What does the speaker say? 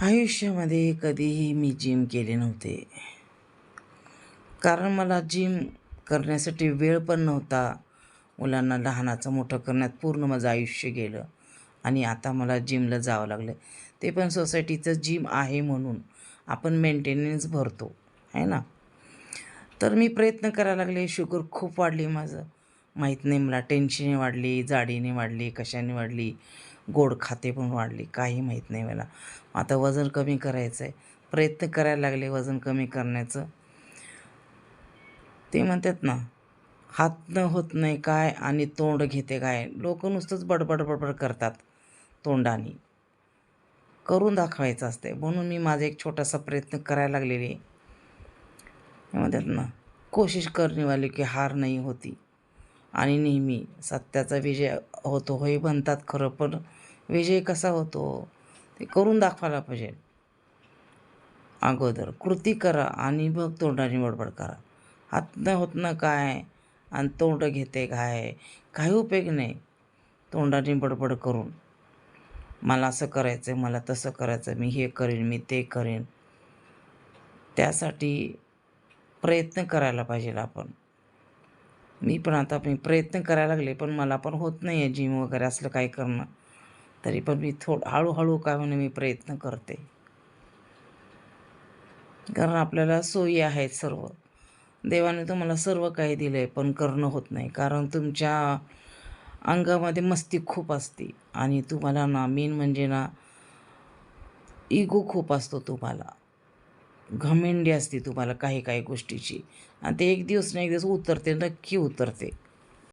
आयुष्यामध्ये कधीही मी जिम केले नव्हते. कारण मला जिम करण्यासाठी वेळ पण नव्हता. मुलांना लहानाचं मोठं करण्यात पूर्ण माझं आयुष्य गेलं. आणि आता मला जिमला जावं लागलं ते पण सोसायटीचं जिम आहे म्हणून आपण मेंटेनन्स भरतो. आहे ना? तर मी प्रयत्न करायला लागले. शुगर खूप वाढली माझं. माहीत नाही मला. टेन्शने वाढली जाडीने वाढली कशाने वाढली. गोड खाते पण वाढली काही माहीत नाही मला. आता वजन कमी करायचं आहे प्रयत्न करायला लागले वजन कमी करण्याचं. ते म्हणतात ना हात न होत नाही काय आणि तोंड घेते काय? लोक नुसतंच बडबड बडबड करतात तोंडाने. करून दाखवायचं असते म्हणून मी माझा एक छोटासा प्रयत्न करायला लागलेले म्हणतात ना कोशिश करणेवाली की हार नाही होती. आणि नेहमी सत्याचा विजय होतो होय म्हणतात खरं पण विजय कसा होतो ते करून दाखवायला पाहिजे. अगोदर कृती करा आणि मग तोंडाने बडबड करा. हात न होत ना काय आणि तोंड घेते काय काही उपयोग नाही. तोंडाने बडबड करून मला असं करायचं आहे मला तसं करायचं मी हे करेन मी ते करेन. त्यासाठी प्रयत्न करायला पाहिजे आपण. मी पण आता मी प्रयत्न करायला लागले पण मला पण होत नाही आहे जिम वगैरे असलं काय करणं. तरी पण मी थोडं हळूहळू काय म्हणे मी प्रयत्न करते. कारण आपल्याला सोयी आहेत सर्व. देवाने तुम्हाला सर्व काही दिलं आहे पण करणं होत नाही. कारण तुमच्या अंगामध्ये मस्ती खूप असते. आणि तुम्हाला ना मेन म्हणजे ना इगो खूप असतो तुम्हाला. घमेंडी असते तुम्हाला काही काही गोष्टीची. आणि ते एक दिवस ना एक दिवस उतरते नक्की उतरते.